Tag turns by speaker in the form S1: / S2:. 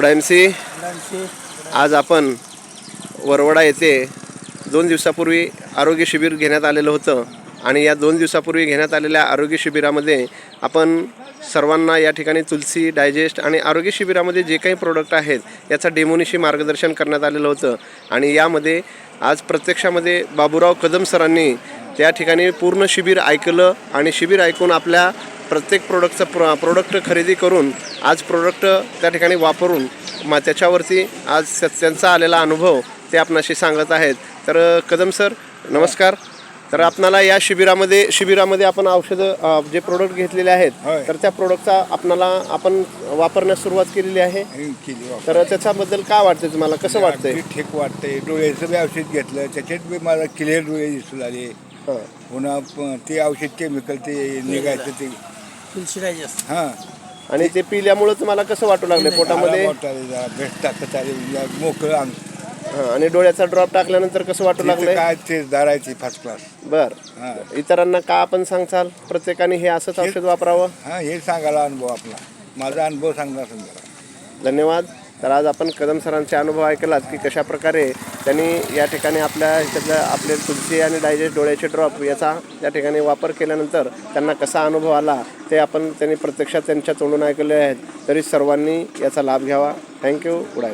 S1: गुडाएमसी आज आपण वरवडा येथे दोन दिवसापूर्वी आरोग्य शिबिर घेण्यात आलेलं होतं आणि या दोन दिवसापूर्वी घेण्यात आलेल्या आरोग्य शिबिरामध्ये आपण सर्वांना या ठिकाणी तुलसी डायजेस्ट आणि आरोग्य शिबिरामध्ये जे काही प्रोडक्ट आहेत याचा डेमोनिशी मार्गदर्शन करण्यात आलेलं होतं. आणि यामध्ये आज प्रत्यक्षामध्ये बाबूराव कदम सरांनी त्या ठिकाणी पूर्ण शिबिर ऐकलं आणि शिबिर ऐकून आपल्या प्रत्येक प्रोडक्टचं प्र प्रोडक्ट खरेदी करून आज प्रोडक्ट त्या ठिकाणी वापरून मग त्याच्यावरती आज त्या- त्यांचा आलेला अनुभव ते आपणाशी सांगत आहेत. तर कदम सर नमस्कार. तर आपणाला या शिबिरामध्ये शिबिरामध्ये आपण औषधं जे प्रोडक्ट घेतलेले आहेत. तर त्या प्रोडक्टचा आपणाला आपण वापरण्यास सुरुवात केलेली आहे?
S2: केली.
S1: तर त्याच्याबद्दल काय वाटतंय तुम्हाला? कसं वाटतंय?
S2: ठीक वाटतंय. डोळ्याचं बी औषध घेतलं. त्याच्यात बी मला क्लिअर डोळे दिसू लागले. पुन्हा प- ते औषध केमिकल ते निघायचं ते. हां.
S1: आणि ते पिल्यामुळे तुम्हाला कसं वाटू लागले पोटामध्ये?
S2: बेस्ट टाकत आले जरा मोकळं अंग.
S1: हां आणि डोळ्याचा ड्रॉप टाकल्यानंतर कसं वाटू
S2: तिथे
S1: लागले
S2: काय ते दारायची फर्स्ट क्लास
S1: बर.
S2: हां.
S1: इतरांना का आपण सांगचाल प्रत्येकाने हे असंच औषध वापरावं?
S2: हां हे सांगायला अनुभव आपला. माझा अनुभव सांगणार समजा
S1: धन्यवाद. तर आज आपण कदम सरांचे अनुभव ऐकलात की कशा प्रकारे त्यांनी या ठिकाणी आपल्या ह्याच्यातल्या आपले तुलसी आणि डायजेस्ट डोळ्याचे ड्रॉप याचा या ठिकाणी वापर केल्यानंतर त्यांना कसा अनुभव आला ते आपण त्यांनी प्रत्यक्षात त्यांच्या तोंडून ऐकले आहेत. तरी सर्वांनी याचा लाभ घ्यावा. Thank you good